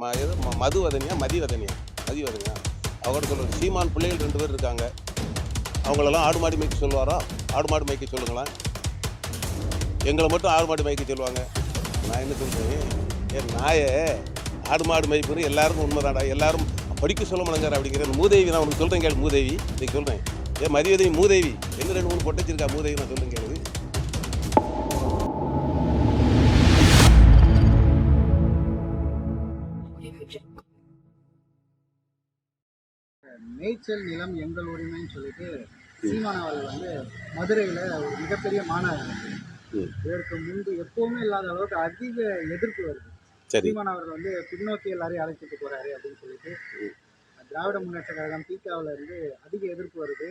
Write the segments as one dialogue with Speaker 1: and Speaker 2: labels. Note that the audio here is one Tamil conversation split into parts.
Speaker 1: ம எது ம- மது வதனியா அவரோட சீமான் பிள்ளைகள் ரெண்டு பேர் இருக்காங்க. அவங்களெல்லாம் ஆடு மாடு மேய்க்க சொல்லுவாரா? ஆடு மாடு மேய்க்க சொல்லுங்களேன். எங்களை மட்டும் ஆடு மாடு மேய்க்க சொல்லுவாங்க. நான் என்ன சொல்கிறேன் ஏன் நாயே ஆடு மாடு மேய்ப்பது எல்லாருக்கும் உண்மைதான்டா. எல்லாரும் படிக்க சொல்ல மாட்டேங்கிறார் அப்படிங்கிற மூதேவி நான் உனக்கு சொல்கிறேன் கேள் மூதேவி. இன்னைக்கு சொல்கிறேன் ஏன் மதியதேவி மூதேவி. என்ன ரெண்டு மூணு பொட்டச்சிருக்கா மூதேவி? நான் சொல்லுங்க
Speaker 2: மேய்ச்சல் நிலம் எங்கள் உரிமைன்னு சொல்லிட்டு சீமான் அவர்கள் வந்து மதுரையில் ஒரு மிகப்பெரிய மாநாடு. இதற்கு முன்பு எப்பவுமே இல்லாத அளவுக்கு அதிக எதிர்ப்பு வருது. சீமான் அவர்கள் வந்து பின்னோக்கி எல்லாரையும் அழைச்சிட்டு போறாரு அப்படின்னு சொல்லிட்டு திராவிட முன்னேற்ற கழகம் திகாவில் இருந்து அதிக எதிர்ப்பு வருது.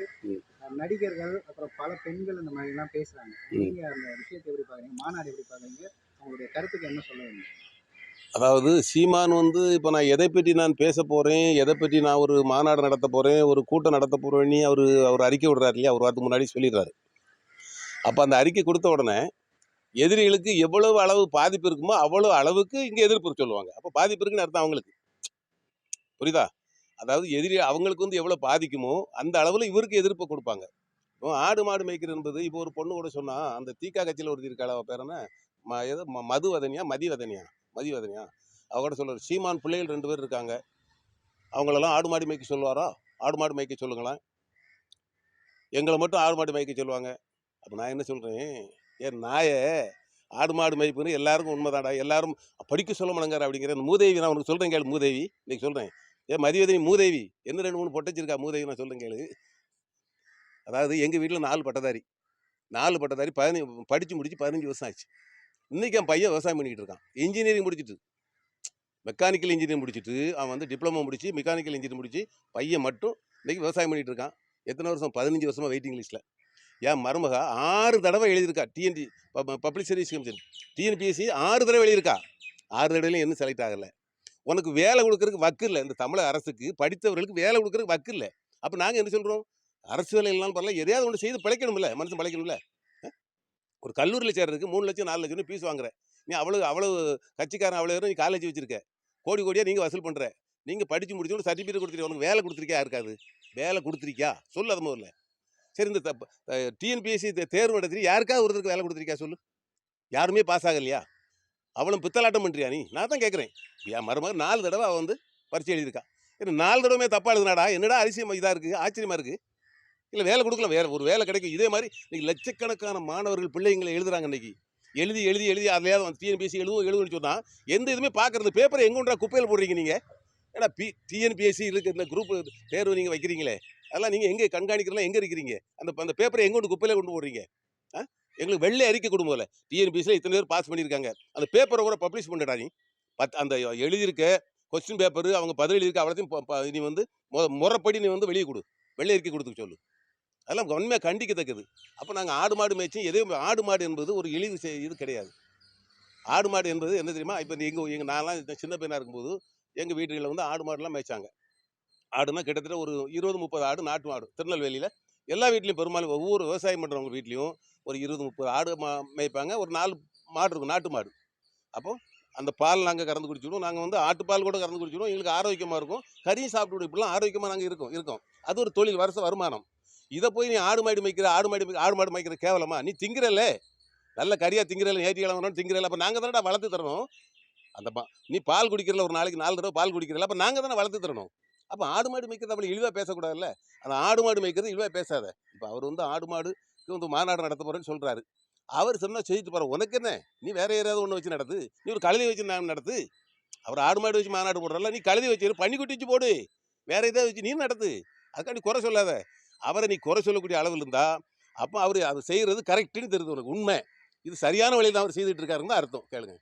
Speaker 2: நடிகர்கள் அப்புறம் பல பெண்கள் இந்த மாதிரி எல்லாம் பேசுறாங்க. நீங்க அந்த விஷயத்தை எப்படி பாக்குறீங்க மாநாடு எப்படி பாக்குறீங்க அவங்களுடைய கருத்துக்கு என்ன சொல்ல வேணும்
Speaker 1: அதாவது சீமான் வந்து இப்போ நான் எதை பற்றி நான் பேச போகிறேன் எதை பற்றி நான் ஒரு மாநாடு நடத்த போகிறேன் ஒரு கூட்டம் நடத்த போகிறேன்னு அவர் அவர் அறிக்கை விடுறாரு இல்லையா? ஒரு வாரத்துக்கு முன்னாடி சொல்லிடுறாரு. அப்போ அந்த அறிக்கை கொடுத்த உடனே எதிரிகளுக்கு எவ்வளவு அளவு பாதிப்பு இருக்குமோ அவ்வளோ அளவுக்கு இங்கே எதிர்ப்பு சொல்லுவாங்க. அப்போ பாதிப்பு இருக்குன்னு அர்த்தம் அவங்களுக்கு. புரியுதா? அதாவது எதிரி அவங்களுக்கு வந்து எவ்வளோ பாதிக்குமோ அந்த அளவில் இவருக்கு எதிர்ப்பு கொடுப்பாங்க. இப்போ ஆடு மாடு மேய்க்கிறது என்பது இப்போ ஒரு பொண்ணு கூட சொன்னால் அந்த தீக்கா கட்சியில் ஒருத்தி இருக்காள் அவள் பேர் என்ன? ம எது ம- மதிவதனியா? வதனியா அவ கூட சொல்லுவார் சீமான் பிள்ளைகள் ரெண்டு பேர் இருக்காங்க. அவங்களெல்லாம் ஆடு மாடு மேய்க்க சொல்லுவாரா? ஆடு மாடு மேய்க்க சொல்லுங்களேன். எங்களை மட்டும் ஆடு மாடு மேய்க்க சொல்லுவாங்க. அப்போ நான் என்ன சொல்கிறேன் ஏன் நாயே ஆடு மாடு மேய்ப்புன்னு எல்லாருக்கும் உண்மைதாடா எல்லாரும் படிக்க சொல்ல மாட்டேங்கிறார் அப்படிங்கிற மூதேவி நான் உனக்கு சொல்கிறேன் கேளு மூதேவி. இன்றைக்கி சொல்கிறேன் ஏன் மதிவதனி மூதேவி என்ன ரெண்டு மூணு பொட்டச்சிருக்கா மூதேவி நான் சொல்கிறேன் கேளு. அதாவது எங்கள் வீட்டில் நாலு பட்டதாரி. நாலு பட்டதாரி பதினஞ்சு படித்து முடித்து பதினஞ்சு வருஷம் ஆச்சு. இன்றைக்கி என் பையன் விவசாயம் பண்ணிக்கிட்டு இருக்கான். இன்ஜினியரிங் முடிச்சிட்டு. மெக்கானிக்கல் இன்ஜினியரிங் முடிச்சுட்டு அவன் வந்து டிப்ளமோ முடிச்சு மெக்கானிக்கல் இன்ஜினியரிங் முடிச்சு பையன் மட்டும் இன்றைக்கி விவசாயம் பண்ணிகிட்டு இருக்கான். எத்தனை வருஷம்? பதினஞ்சு வருஷமாக வெயிட்டிங் லிஸ்ட்டில் என் மருமக ஆறு தடவை எழுதியிருக்கா. TNT public service commission TNPSC ஆறு தடவை எழுதியிருக்கா. ஆறு தடவையிலும் இன்னும் செலக்ட் ஆகலை. உனக்கு வேலை கொடுக்கறதுக்கு வக்கு இல்லை. இந்த தமிழக அரசுக்கு படித்தவர்களுக்கு வேலை கொடுக்கறதுக்கு வக்கு இல்லை. அப்போ நாங்கள் என்ன சொல்கிறோம் அரசு வேலை இல்லைனாலும் பரவாயில்ல. எதையாவது ஒன்று செய்து பிழைக்கணும்ல. மனுஷன் பிழைக்கணும்ல. கல்லூரியில் சேர்றதுக்கு மூணு லட்சம் நாலு லட்சம் ஃபீஸ் வாங்குறேன் நீ அவ்வளவு அவ்வளவு கட்சிக்காரன் அவ்வளோ நீ காலேஜ் வச்சிருக்க கோடி கோடியாக நீங்கள் வசூல் பண்ணுற நீங்கள் படித்து முடிச்சோன்னு சர்டிஃபிகேட் கொடுத்துருக்கீங்க உனக்கு வேலை கொடுத்துருக்கியா? இருக்காது வேலை கொடுத்துருக்கியா? சொல்லு அது முதல்ல. சரி இந்த டிஎன்பிஎஸ்சி தேர்வு நடத்தி யாருக்காவது ஒருத்தருக்கு வேலை கொடுத்துருக்கியா சொல்லு? யாருமே பாஸ் ஆகலையா? அவளும் பித்தலாட்டம் பண்ணுறியா நீ? நான் தான் கேட்குறேன் என் மருமகன் நாலு தடவை அவள் வந்து பரிச்சை எழுதியிருக்கா. ஏன்னா நாலு தடவை தப்பாக எழுதுனாடா? என்னடா அதிசயம் இதாக இருக்குது ஆச்சரியமாக இருக்குது இல்லை வேலை கொடுக்கல வேற ஒரு வேலை கிடைக்கும். இதே மாதிரி இன்றைக்கி லட்சக்கணக்கான மாணவர்கள் பிள்ளைங்களை எழுதுறாங்க இன்னைக்கு. எழுதி எழுதி எழுதி அதுலையாவது டிஎன்பிஎஸ்சி எழுதுவோம் எழுதுன்னு சொன்னால் எந்த இதுவுமே பார்க்கறது பேப்பரை எங்கொன்றா குப்பையில் போடுறீங்க நீங்கள் ஏன்னா பி டிஎன்பிஎஸ்சி இருக்கு இந்த குரூப் தேர்வு நீங்கள் வைக்கிறீங்களே. அதெல்லாம் நீங்கள் எங்கே கண்காணிக்கிறலாம் எங்கே இருக்கிறீங்க? அந்த அந்த பேப்பரை எங்கே கொண்டு குப்பையில் கொண்டு போடுறீங்க? ஆ? எங்களுக்கு வெள்ளை அறிக்கை கொடுங்கல டிஎன்பிஎஸ்சியில் இத்தனை பேர் பாஸ் பண்ணியிருக்காங்க. அந்த பேப்பரை கூட பப்ளிஷ் பண்ணிடா நீ. பத் அந்த எழுதியிருக்க கொஸ்டின் பேப்பர் அவங்க பதில் எழுதியிருக்க அவ்வளோத்தையும் நீ வந்து மொ- முறைப்படி நீ வந்து வெளியே கொடு. வெள்ளை அறிக்கை கொடுத்துக்க சொல்லு. அதெல்லாம் உண்மையாக கண்டிக்கத்தக்கது. அப்போ நாங்கள் ஆடு மாடு மேய்ச்சி எதையும் ஆடு மாடு என்பது ஒரு இழிவு செய்- இது கிடையாது. ஆடு மாடு என்பது என்ன தெரியுமா? இப்போ எங்கள் எங்கள் நான்லாம் சின்ன பையனாக இருக்கும்போது எங்கள் வீட்டுகளில் வந்து ஆடு மாடுலாம் மேய்ச்சாங்க. ஆடுனா கிட்டத்தட்ட ஒரு இருபது முப்பது ஆடு நாட்டு மாடு திருநெல்வேலியில் எல்லா வீட்லேயும் பெரும்பாலும் ஒவ்வொரு விவசாயம் பண்ணுறவங்க வீட்லேயும் ஒரு இருபது முப்பது ஆடு மா மேய்ப்பாங்க. ஒரு நாலு மாடு இருக்கும் நாட்டு மாடு. அப்போ அந்த பால் நாங்கள் கறந்து குடிச்சிடுவோம் நாங்கள் வந்து ஆட்டுப்பால் கூட கறந்து குடிச்சிடுவோம் எங்களுக்கு ஆரோக்கியமாக இருக்கும். கறியும் சாப்பிட்டு இப்படிலாம் ஆரோக்கியமாக நாங்கள் இருக்கோம் இருக்கோம். அது ஒரு தொழில் வருஷ வருமானம். இதை போய் நீ ஆடு மாடு மேய்க்கிற ஆடு மாடு ஆடு மாடு மேய்க்கிற கேவலமா? நீ திங்கிறல்ல? நல்ல கறியாக திங்கிறல ஞாயிற்றுக்கிழமை திங்கிறல அப்போ நாங்கள் தானடா வளர்த்து தரணும்? அந்த பா நீ பால் குடிக்கிறல ஒரு நாளைக்கு நாலு தடவை பால் குடிக்கிறல அப்போ நாங்கள் தானே வளர்த்து தரணும்? அப்போ ஆடு மாடு மேய்க்கிறது அப்படி இழிவாக பேசக்கூடாதுல்ல? அந்த ஆடு மாடு மேய்க்கிறது இழிவாக பேசாத. இப்போ அவர் வந்து ஆடு மாடுக்கு வந்து மாநாடு நடத்த போகிறேன்னு சொல்கிறாரு அவர் சொன்னால் செய்துட்டு போகிற உனக்கு என்ன? நீ வேறு யாராவது ஒன்று வச்சு நடத்து. நீ ஒரு கழுதி வச்சு நான் நடத்து. அவர் ஆடு மாடு வச்சு மாநாடு போடுறல நீ கழுதி வச்சு பன்னிக்குட்டி வச்சு போடு. வேற எதாவது வச்சு நீ நடத்து. அதுக்காண்டி குறை சொல்லாத. அவரை நீ குறை சொல்லக்கூடிய அளவில் இருந்தா அப்போ அவர் அவர் செய்கிறது கரெக்டுன்னு தெரியுது உனக்கு. உண்மை. இது சரியான வழியில் தான் அவர் செய்துட்டு இருக்காருன்னு தான் அர்த்தம். கேளுங்க.